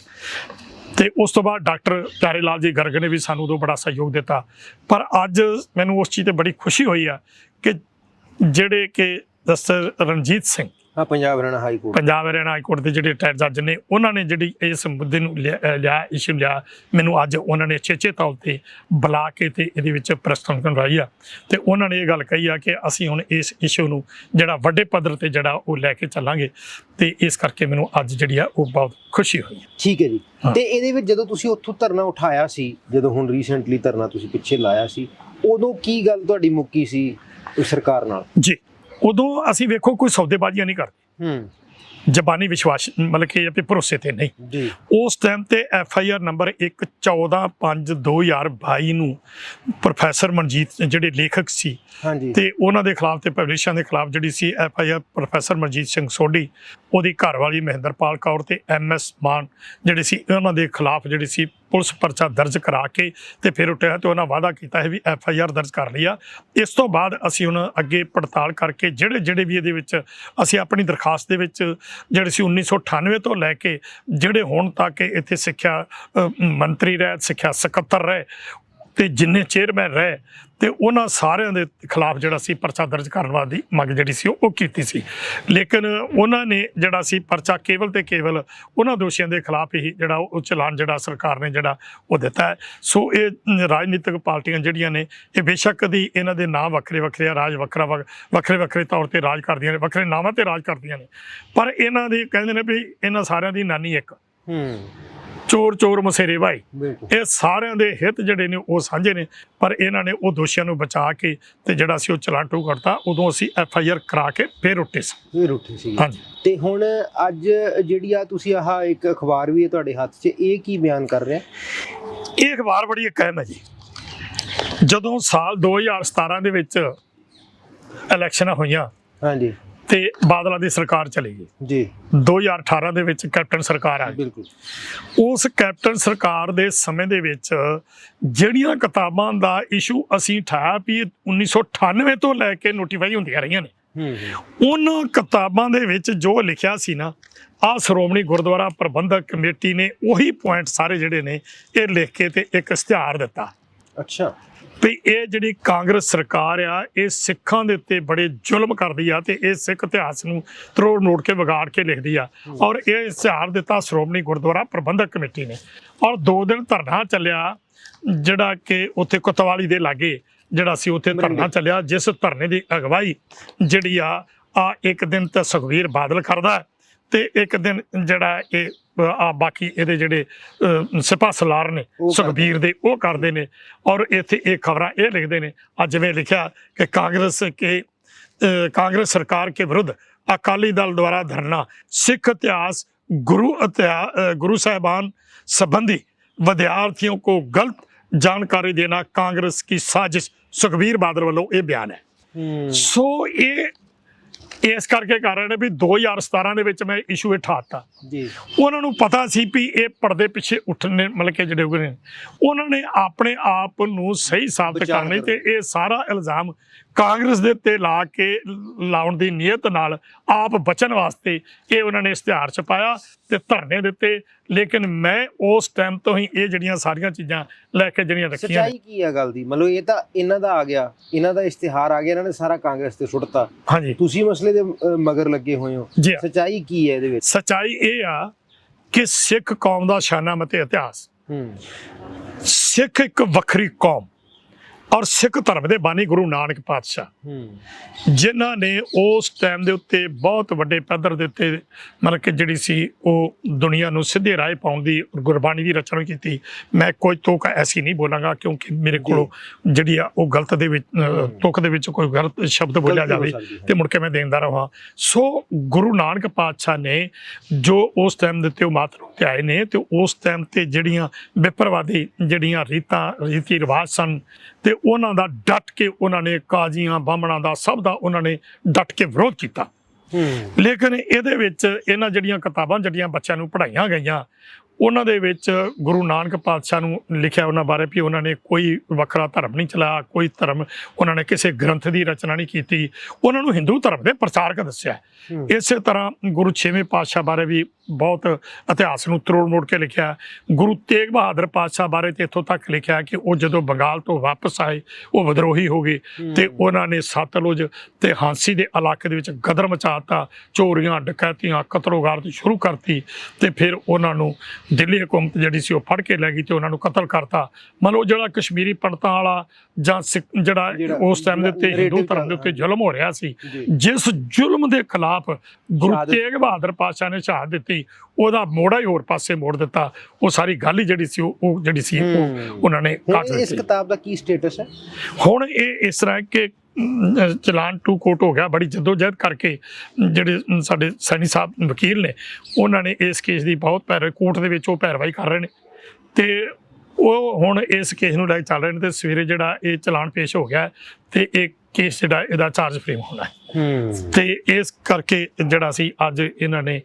ਤੇ ਉਸ ਤੋਂ ਬਾਅਦ ਡਾਕਟਰ ਪਿਆਰੇ ਲਾਲ ਜੀ ਗਰਗ ਨੇ ਵੀ ਸਾਨੂੰ ਉਦੋਂ ਬੜਾ ਸਹਿਯੋਗ ਦਿੱਤਾ। ਪਰ ਅੱਜ ਮੈਨੂੰ ਉਸ ਚੀਜ਼ ਤੇ ਬੜੀ ਖੁਸ਼ੀ ਹੋਈ ਆ ਕਿ ਜਿਹੜੇ ਕਿ ਦਸਰ ਰਣਜੀਤ ਸਿੰਘ ਹਾਂ Punjab Haryana high court. Punjab Haryana high court ਦੇ ਜਿਹੜੇ ਰਿਟਾਇਰ ਜੱਜ ਨੇ ਉਹਨਾਂ ਨੇ ਜਿਹੜੀ ਇਸ ਮੁੱਦੇ ਨੂੰ ਲਿਆ ਇਸ਼ੂ ਲਿਆ ਮੈਨੂੰ ਅੱਜ ਉਹਨਾਂ ਨੇ ਚੇਚੇ ਤੌਰ ਤੇ ਬੁਲਾ ਕੇ ਤੇ ਇਹਦੇ ਵਿੱਚ ਪ੍ਰੈਸ ਕਾਨਫਰੰਸ ਕਰਵਾਈ ਆ। ਤੇ ਉਹਨਾਂ ਨੇ ਇਹ ਗੱਲ ਕਹੀ ਆ ਕਿ ਅਸੀਂ ਹੁਣ ਇਸ ਇਸ਼ੂ ਨੂੰ ਜਿਹੜਾ ਵੱਡੇ ਪੱਧਰ ਤੇ ਜਿਹੜਾ ਉਹ ਲੈ ਕੇ ਚੱਲਾਂਗੇ। ਤੇ ਇਸ ਕਰਕੇ ਮੈਨੂੰ ਅੱਜ ਜਿਹੜੀ ਆ ਉਹ ਬਹੁਤ ਖੁਸ਼ੀ ਹੋਈ। ਠੀਕ ਹੈ ਜੀ। ਤੇ ਇਹਦੇ ਵਿੱਚ ਜਦੋਂ ਤੁਸੀਂ ਉੱਥੋਂ ਧਰਨਾ ਉਠਾਇਆ ਸੀ ਜਦੋਂ ਹੁਣ ਰੀਸੈਂਟਲੀ ਧਰਨਾ ਤੁਸੀਂ ਪਿੱਛੇ ਲਾਇਆ ਸੀ ਉਦੋਂ ਕੀ ਗੱਲ ਤੁਹਾਡੀ ਮੁੱਕੀ ਸੀ ਸਰਕਾਰ ਨਾਲ? ਜੀ। ਉਦੋਂ ਅਸੀਂ ਵੇਖੋ ਕੋਈ ਸੌਦੇਬਾਜ਼ੀਆਂ ਨਹੀਂ ਕਰਦੇ। ਹੂੰ। ਜ਼ਬਾਨੀ ਵਿਸ਼ਵਾਸ ਮਤਲਬ ਕਿ ਇਹ ਵੀ ਭਰੋਸੇ ਤੇ ਨਹੀਂ। ਜੀ। ਉਸ ਟਾਈਮ ਤੇ ਐਫ ਆਈ ਆਰ ਨੰਬਰ 1 14 5 2022 ਨੂੰ ਪ੍ਰੋਫੈਸਰ ਮਨਜੀਤ ਜਿਹੜੇ ਲੇਖਕ ਸੀ ਹਾਂਜੀ। ਤੇ ਉਹਨਾਂ ਦੇ ਖਿਲਾਫ ਤੇ ਪਬਲਿਸ਼ਰਾਂ ਦੇ ਖਿਲਾਫ ਜਿਹੜੀ ਸੀ F I R professor Manjit Singh Sodhi ਉਹਦੀ ਘਰਵਾਲੀ ਮਹਿੰਦਰਪਾਲ ਕੌਰ ਤੇ ਐਮ ਐਸ ਮਾਨ ਜਿਹੜੇ ਸੀ ਉਹਨਾਂ ਦੇ ਖਿਲਾਫ ਜਿਹੜੀ ਸੀ ਪੁਲਿਸ ਪਰਚਾ ਦਰਜ ਕਰਾ ਕੇ ਤੇ ਫਿਰ ਉੱਠਿਆ ਤੇ ਉਹਨਾਂ ਵਾਅਦਾ ਕੀਤਾ ਹੈ ਵੀ ਐਫ ਆਈ ਆਰ ਦਰਜ ਕਰ ਲਈ ਆ। ਇਸ ਤੋਂ ਬਾਅਦ ਅਸੀਂ ਹੁਣ ਅੱਗੇ ਪੜਤਾਲ ਕਰਕੇ ਜਿਹੜੇ ਜਿਹੜੇ ਵੀ ਇਹਦੇ ਵਿੱਚ ਅਸੀਂ ਆਪਣੀ ਦਰਖਾਸਤ ਦੇ ਵਿੱਚ ਜਿਹੜੇ ਸੀ 1998 ਤੋਂ ਲੈ ਕੇ ਜਿਹੜੇ ਹੁਣ ਤੱਕ ਇੱਥੇ ਸਿੱਖਿਆ ਮੰਤਰੀ ਰਹੇ, ਸਿੱਖਿਆ ਸਕੱਤਰ ਰਹੇ ਤੇ ਜਿੰਨੇ ਚੇਅਰਮੈਨ ਰਹੇ ਤੇ ਉਹਨਾਂ ਸਾਰਿਆਂ ਦੇ ਖਿਲਾਫ ਜਿਹੜਾ ਸੀ ਪਰਚਾ ਦਰਜ ਕਰਨ ਵਾਲੀ ਮੰਗ ਜਿਹੜੀ ਸੀ ਉਹ ਉਹ ਕੀਤੀ ਸੀ। ਲੇਕਿਨ ਉਹਨਾਂ ਨੇ ਜਿਹੜਾ ਸੀ ਪਰਚਾ ਕੇਵਲ ਤੇ ਕੇਵਲ ਉਹਨਾਂ ਦੋਸ਼ੀਆਂ ਦੇ ਖਿਲਾਫ ਹੀ ਜਿਹੜਾ ਉਹ ਚਲਾਨ ਜਿਹੜਾ ਸਰਕਾਰ ਨੇ ਜਿਹੜਾ ਉਹ ਦਿੱਤਾ ਹੈ। ਸੋ ਇਹ ਰਾਜਨੀਤਿਕ ਪਾਰਟੀਆਂ ਜਿਹੜੀਆਂ ਨੇ, ਇਹ ਬੇਸ਼ੱਕ ਦੀ ਇਹਨਾਂ ਦੇ ਨਾਂ ਵੱਖਰੇ ਵੱਖਰੇ ਆ, ਰਾਜ ਵੱਖਰਾ ਵੱਖ- ਵੱਖਰੇ ਵੱਖਰੇ ਤੌਰ ਤੇ ਰਾਜ ਕਰਦੀਆਂ ਨੇ, ਵੱਖਰੇ ਨਾਵਾਂ ਤੇ ਰਾਜ ਕਰਦੀਆਂ ਨੇ। ਪਰ ਇਹਨਾਂ ਦੀ ਕਹਿੰਦੇ ਨੇ ਵੀ ਇਹਨਾਂ ਸਾਰਿਆਂ ਦੀ ਨਾਨੀ ਇੱਕ। ਹੂੰ। ਚੋਰ ਚੋਰ ਮਸੇਰੇ ਭਾਈ। ਇਹ ਸਾਰਿਆਂ ਦੇ ਹਿੱਤ ਜਿਹੜੇ ਨੇ ਉਹ ਸਾਂਝੇ ਨੇ ਪਰ ਇਹਨਾਂ ਨੇ ਉਹ ਦੋਸ਼ੀਆਂ ਨੂੰ ਬਚਾ ਕੇ ਤੇ ਜਿਹੜਾ ਸੀ ਉਹ ਚਲਾਨ ਟੂ ਕਰਤਾ ਉਦੋਂ ਅਸੀਂ ਐਫ ਆਈ ਆਰ ਕਰਾ ਕੇ ਫੇਰ ਉੱਟੇ ਸੀ। ਇਹ ਰੁੱਠੀ ਸੀ। ਹਾਂਜੀ। ਤੇ ਹੁਣ ਅੱਜ ਜਿਹੜੀ ਆ ਤੁਸੀਂ ਆਹ ਇੱਕ ਅਖਬਾਰ ਵੀ ਹੈ ਤੁਹਾਡੇ ਹੱਥ 'ਚ ਇਹ ਕੀ ਬਿਆਨ ਕਰ ਰਿਹਾ? ਇਹ ਅਖਬਾਰ ਬੜੀ ਕਾਇਮ ਹੈ ਜੀ। ਜਦੋਂ ਸਾਲ 2017 ਦੇ ਵਿੱਚ ਇਲੈਕਸ਼ਨਾਂ ਹੋਈਆਂ ਹਾਂਜੀ। ਤੇ ਬਾਦਲਾਂ ਦੀ ਸਰਕਾਰ ਚਲੀ ਗਈ। ਜੀ। 2018 ਦੇ ਵਿੱਚ ਕੈਪਟਨ ਸਰਕਾਰ ਆ ਗਈ। ਬਿਲਕੁਲ। ਉਸ ਕੈਪਟਨ ਸਰਕਾਰ ਦੇ ਸਮੇਂ ਦੇ ਵਿੱਚ ਜਿਹੜੀਆਂ ਕਿਤਾਬਾਂ ਦਾ ਇਸ਼ੂ ਅਸੀਂ ਠਾਇਆ ਵੀ ਇਹ 1998 ਤੋਂ ਲੈ ਕੇ ਨੋਟੀਫਾਈ ਹੁੰਦੀਆਂ ਰਹੀਆਂ ਨੇ। ਉਹਨਾਂ ਕਿਤਾਬਾਂ ਦੇ ਵਿੱਚ ਜੋ ਲਿਖਿਆ ਸੀ ਨਾ ਆ ਸ਼੍ਰੋਮਣੀ ਗੁਰਦੁਆਰਾ ਪ੍ਰਬੰਧਕ ਕਮੇਟੀ ਨੇ ਉਹੀ ਪੁਆਇੰਟ ਸਾਰੇ ਜਿਹੜੇ ਨੇ ਇਹ ਲਿਖ ਕੇ ਤੇ ਇੱਕ ਇਸ਼ਤਿਹਾਰ ਦਿੱਤਾ। ਅੱਛਾ। ਵੀ ਇਹ ਜਿਹੜੀ ਕਾਂਗਰਸ ਸਰਕਾਰ ਆ ਇਹ ਸਿੱਖਾਂ ਦੇ ਉੱਤੇ ਬੜੇ ਜ਼ੁਲਮ ਕਰਦੀ ਆ ਤੇ ਇਹ ਸਿੱਖ ਇਤਿਹਾਸ ਨੂੰ ਤਰੋੜ ਨੋੜ ਕੇ ਵਿਗਾੜ ਕੇ ਲਿਖਦੀ ਆ। ਔਰ ਇਹ ਇਸ਼ਤਿਹਾਰ ਦਿੱਤਾ ਸ਼੍ਰੋਮਣੀ ਗੁਰਦੁਆਰਾ ਪ੍ਰਬੰਧਕ ਕਮੇਟੀ ਨੇ। ਔਰ ਦੋ ਦਿਨ ਧਰਨਾ ਚੱਲਿਆ ਜਿਹੜਾ ਕਿ ਉੱਥੇ ਕੋਤਵਾਲੀ ਦੇ ਲਾਗੇ ਜਿਹੜਾ ਸੀ ਉੱਥੇ ਧਰਨਾ ਚੱਲਿਆ ਜਿਸ ਧਰਨੇ ਦੀ ਅਗਵਾਈ ਜਿਹੜੀ ਆ ਆ ਇੱਕ ਦਿਨ ਤਾਂ ਸੁਖਵੀਰ ਬਾਦਲ ਕਰਦਾ। ਤੇ ਇੱਕ ਦਿਨ ਜਿਹੜਾ ਇਹ ਆ ਬਾਕੀ ਇਹਦੇ ਜਿਹੜੇ ਸਿਪਾ ਸਲਾਰ ਨੇ ਸੁਖਬੀਰ ਦੇ ਉਹ ਕਰਦੇ ਨੇ। ਔਰ ਇੱਥੇ ਇਹ ਖਬਰਾਂ ਇਹ ਲਿਖਦੇ ਨੇ ਅੱਜ ਜਿਵੇਂ ਲਿਖਿਆ ਕਿ ਕਾਂਗਰਸ ਕੇ ਕਾਂਗਰਸ ਸਰਕਾਰ ਕੇ ਵਿਰੁੱਧ ਅਕਾਲੀ ਦਲ ਦੁਆਰਾ ਧਰਨਾ ਸਿੱਖ ਇਤਿਹਾਸ ਗੁਰੂ ਗੁਰੂ ਸਾਹਿਬਾਨ ਸੰਬੰਧੀ ਵਿਦਿਆਰਥੀਆਂ ਕੋ ਗਲਤ ਜਾਣਕਾਰੀ ਦੇਣਾ ਕਾਂਗਰਸ ਕੀ ਸਾਜ਼ਿਸ਼। ਸੁਖਬੀਰ ਬਾਦਲ ਵੱਲੋਂ ਇਹ ਬਿਆਨ ਹੈ। ਸੋ ਇਹ ਇਸ ਕਰਕੇ ਕਾਰਨ ਹੈ ਵੀ 2017 ਦੇ ਵਿੱਚ ਮੈਂ ਇਸ਼ੂ ਉਠਾਤਾ ਜੀ। ਉਹਨਾਂ ਨੂੰ ਪਤਾ ਸੀ ਵੀ ਇਹ ਪਰਦੇ ਪਿੱਛੇ ਉੱਠਣੇ ਮਤਲਬ ਕਿ ਜਿਹੜੇ ਉਗਰੇ ਨੇ। ਉਹਨਾਂ ਨੇ ਆਪਣੇ ਆਪ ਨੂੰ ਸਹੀ ਸਾਬਤ ਕਰਨੇ ਤੇ ਕਰਨਾ। ਇਹ ਸਾਰਾ ਇਲਜ਼ਾਮ ਕਾਂਗਰਸ ਦੇ ਉੱਤੇ ਲਾ ਕੇ ਲਾਉਣ ਦੀ ਨੀਅਤ ਨਾਲ ਆਪ ਬਚਣ ਵਾਸਤੇ ਇਹ ਉਹਨਾਂ ਨੇ ਇਸ਼ਤਿਹਾਰ ਛਪਾਇਆ। ਤੇ ਧਰਨੇ ਦਿੱਤੇ ਲੇਕਿਨ ਮੈਂ ਉਸ ਟਾਈਮ ਤੋਂ ਹੀ ਇਹ ਜਿਹੜੀਆਂ ਸਾਰੀਆਂ ਚੀਜ਼ਾਂ ਲੈ ਕੇ ਜਿਹੜੀਆਂ ਰੱਖੀਆਂ ਸੱਚਾਈ ਕੀ ਹੈ ਗੱਲ ਦੀ? ਮਤਲਬ ਇਹ ਤਾਂ ਇਹਨਾਂ ਦਾ ਆ ਗਿਆ ਇਹਨਾਂ ਦਾ ਇਸ਼ਤਿਹਾਰ ਆ ਗਿਆ ਇਹਨਾਂ ਨੇ ਸਾਰਾ ਕਾਂਗਰਸ ਤੇ ਸੁੱਟਤਾ। ਹਾਂਜੀ। ਤੁਸੀਂ ਮਸਲੇ ਦੇ ਅ, ਮਗਰ ਲੱਗੇ ਹੋਏ ਹੋ। ਜੀ ਹਾਂ। ਸੱਚਾਈ ਕੀ ਹੈ ਇਹਦੇ ਵਿੱਚ? ਸਚਾਈ ਇਹ ਆ ਕਿ ਸਿੱਖ ਕੌਮ ਦਾ ਸ਼ਾਨਾ ਮਤੇ ਇਤਿਹਾਸ। ਹੂੰ। ਸਿੱਖ ਇੱਕ ਵੱਖਰੀ ਕੌਮ। ਔਰ ਸਿੱਖ ਧਰਮ ਦੇ ਬਾਨੀ ਗੁਰੂ ਨਾਨਕ ਪਾਤਸ਼ਾਹ। ਜਿਨ੍ਹਾਂ ਨੇ ਉਸ ਟਾਈਮ ਦੇ ਉੱਤੇ ਬਹੁਤ ਵੱਡੇ ਪੱਧਰ ਦੇ ਉੱਤੇ ਮਤਲਬ ਕਿ ਜਿਹੜੀ ਸੀ ਉਹ ਦੁਨੀਆ ਨੂੰ ਸਿੱਧੇ ਰਾਹ ਪਾਉਣ ਦੀ ਗੁਰਬਾਣੀ ਦੀ ਰਚਨਾ ਕੀਤੀ। ਮੈਂ ਕੋਈ ਤੁਕ ਐਸੀ ਨਹੀਂ ਬੋਲਾਂਗਾ ਕਿਉਂਕਿ ਮੇਰੇ ਕੋਲੋਂ ਜਿਹੜੀ ਆ ਉਹ ਗਲਤ ਦੇ ਵਿੱਚ ਤੁਕ ਦੇ ਵਿੱਚ ਕੋਈ ਗਲਤ ਸ਼ਬਦ ਬੋਲਿਆ ਜਾਵੇ। ਤੇ ਮੁੜ ਕੇ ਮੈਂ ਦੇਂਦਾ ਰਹਾਂ ਸੋ ਗੁਰੂ ਨਾਨਕ ਪਾਤਸ਼ਾਹ ਨੇ ਜੋ ਉਸ ਟਾਈਮ ਦੇ ਉੱਤੇ ਉਹ ਮਾਤ ਰੂਪ ਤੇ ਆਏ ਨੇ ਤੇ ਉਸ ਟਾਈਮ ਤੇ ਜਿਹੜੀਆਂ ਵਿਪਰਵਾਦੀ ਜਿਹੜੀਆਂ ਰੀਤਾਂ ਰੀਤੀ ਰਿਵਾਜ ਸਨ ਤੇ ਉਹਨਾਂ ਦਾ ਡਟ ਕੇ ਉਹਨਾਂ ਨੇ ਕਾਜ਼ੀਆਂ ਬਾਹਮਣਾਂ ਦਾ ਸਭ ਦਾ ਉਹਨਾਂ ਨੇ ਡਟ ਕੇ ਵਿਰੋਧ ਕੀਤਾ। ਲੇਕਿਨ ਇਹਦੇ ਵਿੱਚ ਇਹਨਾਂ ਜਿਹੜੀਆਂ ਕਿਤਾਬਾਂ ਜਿਹੜੀਆਂ ਬੱਚਿਆਂ ਨੂੰ ਪੜ੍ਹਾਈਆਂ ਗਈਆਂ ਉਹਨਾਂ ਦੇ ਵਿੱਚ ਗੁਰੂ ਨਾਨਕ ਪਾਤਸ਼ਾਹ ਨੂੰ ਲਿਖਿਆ ਉਹਨਾਂ ਬਾਰੇ ਵੀ ਉਹਨਾਂ ਨੇ ਕੋਈ ਵੱਖਰਾ ਧਰਮ ਨਹੀਂ ਚਲਾਇਆ ਕੋਈ ਧਰਮ ਉਹਨਾਂ ਨੇ ਕਿਸੇ ਗ੍ਰੰਥ ਦੀ ਰਚਨਾ ਨਹੀਂ ਕੀਤੀ। ਉਹਨਾਂ ਨੂੰ ਹਿੰਦੂ ਧਰਮ ਦੇ ਪ੍ਰਚਾਰਕ ਦੱਸਿਆ। ਇਸੇ ਤਰ੍ਹਾਂ ਗੁਰੂ ਛੇਵੇਂ ਪਾਤਸ਼ਾਹ ਬਾਰੇ ਵੀ ਬਹੁਤ ਇਤਿਹਾਸ ਨੂੰ ਤਰੋੜ ਮੋੜ ਕੇ ਲਿਖਿਆ ਗੁਰੂ ਤੇਗ ਬਹਾਦਰ ਪਾਤਸ਼ਾਹ ਬਾਰੇ ਤੇ ਇੱਥੋਂ ਤੱਕ ਲਿਖਿਆ ਕਿ ਉਹ ਜਦੋਂ ਬੰਗਾਲ ਤੋਂ ਵਾਪਸ ਆਏ ਉਹ ਵਿਦਰੋਹੀ ਹੋ ਗਏ ਤੇ ਉਹਨਾਂ ਨੇ ਸਤਲੁਜ ਤੇ ਹਾਂਸੀ ਦੇ ਇਲਾਕੇ ਦੇ ਵਿੱਚ ਗਦਰ ਮਚਾਤਾ ਚੋਰੀਆਂ ਡਕੈਤੀਆਂ ਕਤਲੋਗਾਰਤ ਸ਼ੁਰੂ ਕਰਤੀ ਤੇ ਫਿਰ ਉਹਨਾਂ ਨੂੰ ਦਿੱਲੀ ਹਕੂਮਤ ਜਿਹੜੀ ਸੀ ਉਹ ਫੜ ਕੇ ਲੈ ਗਈ ਤੇ ਉਹਨਾਂ ਨੂੰ ਕਤਲ ਕਰਤਾ। ਮੰਨ ਲਓ ਜਿਹੜਾ ਕਸ਼ਮੀਰੀ ਪੰਡਤਾਂ ਵਾਲਾ ਜਾਂ ਜਿਹੜਾ ਉਸ ਟਾਈਮ ਦੇ ਉੱਤੇ ਹਿੰਦੂ ਧਰਮ ਦੇ ਉੱਤੇ ਜ਼ੁਲਮ ਹੋ ਰਿਹਾ ਸੀ। ਜਿਸ ਜ਼ੁਲਮ ਦੇ ਖਿਲਾਫ ਗੁਰੂ ਤੇਗ ਬਹਾਦਰ ਪਾਤਸ਼ਾਹ ਨੇ ਸ਼ਹਾਦਤ ਦਿੱਤੀ ਉਹਦਾ ਮੋੜਾ ਹੀ ਹੋਰ ਪਾਸੇ ਮੋੜ ਦਿੱਤਾ। ਉਹ ਸਾਰੀ ਗੱਲ ਹੀ ਜਿਹੜੀ ਸੀ ਉਹ ਉਹ ਜਿਹੜੀ ਸੀ। ਉਹ ਉਹਨਾਂ ਨੇ ਕੱਟ ਹੁਣ ਇਸ ਦਿੱਤੀ। ਕਿਤਾਬ ਦਾ ਕੀ ਸਟੇਟਸ ਹੈ? ਹੁਣ ਇਹ ਇਸ ਤਰ੍ਹਾਂ ਕਿ ਚਲਾਨ ਟੂ ਕੋਰਟ ਹੋ ਗਿਆ ਬੜੀ ਜਦੋਜਹਿਦ ਕਰਕੇ ਜਿਹੜੇ ਸਾਡੇ ਸੈਣੀ ਸਾਹਿਬ ਵਕੀਲ ਨੇ ਉਹਨਾਂ ਨੇ ਇਸ ਕੇਸ ਦੀ ਬਹੁਤ ਪੈਰਵਾਈ ਕੋਰਟ ਦੇ ਵਿੱਚ ਉਹ ਪੈਰਵਾਈ ਕਰ ਰਹੇ ਨੇ। ਤੇ ਉਹ ਹੁਣ ਇਸ ਕੇਸ ਨੂੰ ਲੈ ਕੇ ਚੱਲ ਰਹੇ ਨੇ ਤੇ ਸਵੇਰੇ ਜਿਹੜਾ ਇਹ ਚਲਾਨ ਪੇਸ਼ ਹੋ ਗਿਆ ਤੇ ਇਹ ਕੇਸ ਜਿਹੜਾ ਇਹਦਾ ਚਾਰਜ ਫਰੇਮ ਹੋਣਾ ਤੇ ਇਸ ਕਰਕੇ ਜਿਹੜਾ ਸੀ ਅੱਜ ਇਹਨਾਂ ਨੇ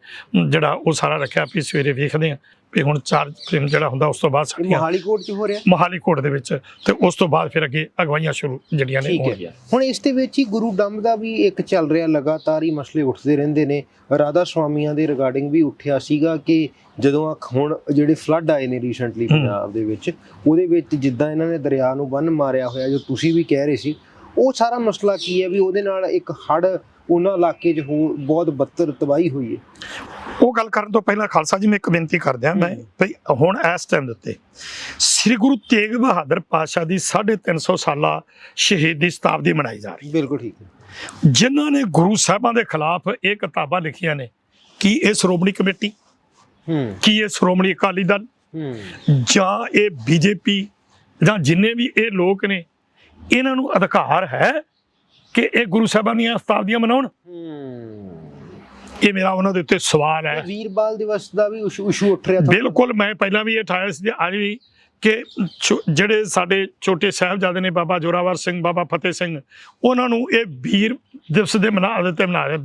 ਜਿਹੜਾ ਉਹ ਸਾਰਾ ਰੱਖਿਆ ਵੀ ਸਵੇਰੇ ਵੇਖਦੇ ਆ ਵੀ ਹੁਣ ਚਾਰਜ ਫਰੇਮ ਜਿਹੜਾ ਹੁੰਦਾ ਉਸ ਤੋਂ ਬਾਅਦ ਇਹ ਸਾਡੀਆਂ ਮੋਹਾਲੀ ਕੋਰਟ 'ਚ ਹੋ ਰਿਹਾ? ਮੋਹਾਲੀ ਕੋਰਟ ਦੇ ਵਿੱਚ ਤੇ ਉਸ ਤੋਂ ਬਾਅਦ ਫਿਰ ਅੱਗੇ ਅਗਵਾਈਆਂ ਸ਼ੁਰੂ ਜਿਹੜੀਆਂ ਨੇ ਹੈ। ਹੁਣ ਇਸ ਦੇ ਵਿੱਚ ਹੀ ਗੁਰੂ ਡੰਬ ਦਾ ਵੀ ਇੱਕ ਚੱਲ ਰਿਹਾ ਲਗਾਤਾਰ ਹੀ ਮਸਲੇ ਉੱਠਦੇ ਰਹਿੰਦੇ ਨੇ। ਰਾਧਾ ਸਵਾਮੀਆਂ ਦੇ ਰਿਗਾਰਡਿੰਗ ਵੀ ਉੱਠਿਆ ਸੀਗਾ ਕਿ ਜਦੋਂ ਆਹ ਹੁਣ ਜਿਹੜੇ ਫਲੱਡ ਆਏ ਨੇ ਰੀਸੈਂਟਲੀ। ਪੰਜਾਬ ਦੇ ਵਿੱਚ ਉਹਦੇ ਵਿੱਚ ਜਿੱਦਾਂ ਇਹਨਾਂ ਨੇ ਦਰਿਆ ਨੂੰ ਬੰਨ ਮਾਰਿਆ ਹੋਇਆ ਜੋ ਤੁਸੀਂ ਵੀ ਕਹਿ ਰਹੇ ਸੀ ਉਹ ਸਾਰਾ ਮਸਲਾ ਕੀ ਹੈ ਵੀ ਉਹਦੇ ਨਾਲ ਇੱਕ ਹੜ ਉਹਨਾਂ ਇਲਾਕੇ 'ਚ ਬਹੁਤ ਬੱਤਰ ਤਬਾਹੀ ਹੋਈ ਹੈ? ਉਹ ਗੱਲ ਕਰਨ ਤੋਂ ਪਹਿਲਾਂ ਖਾਲਸਾ ਜੀ ਮੈਂ ਇੱਕ ਬੇਨਤੀ ਕਰਦਿਆਂ ਮੈਂ। ਭਈ ਹੁਣ ਇਸ ਟਾਈਮ ਦੇ ਉੱਤੇ ਸ੍ਰੀ ਗੁਰੂ ਤੇਗ ਬਹਾਦਰ ਪਾਤਸ਼ਾਹ ਦੀ 350 ਸਾਲਾ ਸ਼ਹੀਦੀ ਸ਼ਤਾਬਦੀ ਮਨਾਈ ਜਾ ਰਹੀ ਬਿਲਕੁਲ ਠੀਕ ਹੈ। ਜਿਨ੍ਹਾਂ ਨੇ ਗੁਰੂ ਸਾਹਿਬਾਂ ਦੇ ਖਿਲਾਫ ਇਹ ਕਿਤਾਬਾਂ ਲਿਖੀਆਂ ਨੇ ਕੀ ਇਹ ਸ਼੍ਰੋਮਣੀ ਕਮੇਟੀ ਹੂੰ। ਕੀ ਇਹ ਸ਼੍ਰੋਮਣੀ ਅਕਾਲੀ ਦਲ ਹੂੰ। ਜਾਂ ਇਹ ਬੀਜੇਪੀ ਜਾਂ ਜਿੰਨੇ ਵੀ ਇਹ ਲੋਕ ਨੇ ਇਹਨਾਂ ਨੂੰ ਅਧਿਕਾਰ ਹੈ ਕਿ ਇਹ ਗੁਰੂ ਸਾਹਿਬਾਂ ਦੀਆਂ ਸ਼ਤਾਬਦੀਆਂ ਮਨਾਉਣ? ਹੂੰ। ਇਹ ਮੇਰਾ ਉਹਨਾਂ ਦੇ ਉੱਤੇ ਸਵਾਲ ਹੈ। ਵੀਰਬਾਲ ਦਿਵਸ ਦਾ ਵੀ ਇਸ਼ੂ ਉੱਠ ਰਿਹਾ ਬਿਲਕੁਲ ਮੈਂ ਪਹਿਲਾਂ ਵੀ ਇਹ ਠਾਇਆ ਸੀ ਅੱਜ ਵੀ ਕਿ ਜਿਹੜੇ ਸਾਡੇ ਛੋਟੇ ਸਾਹਿਬਜ਼ਾਦੇ ਨੇ ਬਾਬਾ ਜੋਰਾਵਰ ਸਿੰਘ ਬਾਬਾ ਫਤਿਹ ਸਿੰਘ ਉਹਨਾਂ ਨੂੰ ਇਹ ਵੀਰ ਦਿਵਸ ਦੇ ਮਨਾ ਦਿੱਤੇ ਮਨਾ ਰਹੇ।